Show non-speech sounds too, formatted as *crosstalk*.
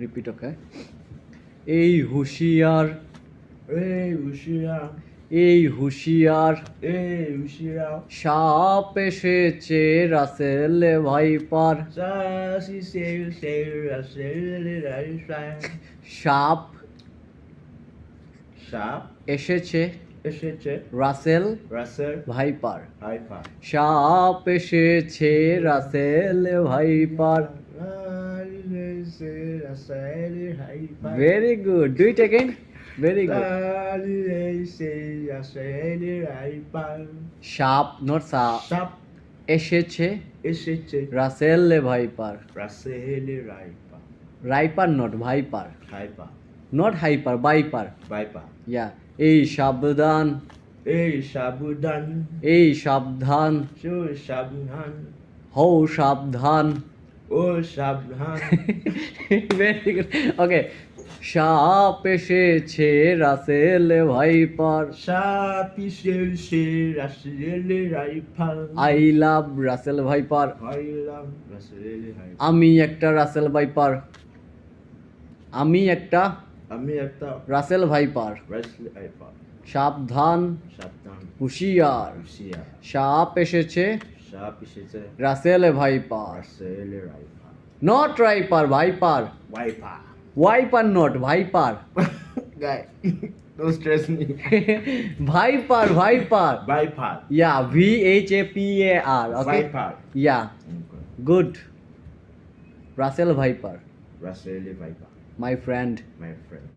Repeat ওকে এই হুঁশিয়ার এই হুঁশিয়ার। এই হুঁশিয়ার এই হুঁশিয়ার। সাপ এসেছে রাসেল ভাইপার। সাপ সাপ এসেছে এসেছে রাসেল রাসেল ভাইপার। ভাইপার। সাপ এসেছে Russell viper. Very good do it again very good সাপ নট সাপ Sharp. এসেছে Eşece. Russell viper Russell Hyper. রাইপার not viper Hyper. Not hyper বাইপার Viper. Yeah এই সাবধান Ei, Shabudan. এই সাবধান Shabhan. হও সাবধান O Shabhan. Very good okay সাপ এসেছে Russell viper. Shapi Shelshi Russell Hyper. I love Russell viper. I love Russell Hyper. আমি একটা রাসেল ভাইপার। আমি একটা আমি একটা রাসেল ভাইপার। Russell Hyper. সাবধান সাবধান। হুঁশিয়ার। হুশিয়ার। সাপ এসেছে সাপ এসেছে রাসেল ভাইপার। রাসেল রাইপার not রাইপার viper. Wiper wiper not viper guy *laughs* don't stress me viper viper viper yeah V H A P A R okay viper yeah good Russell viper Russell viper my friend my friend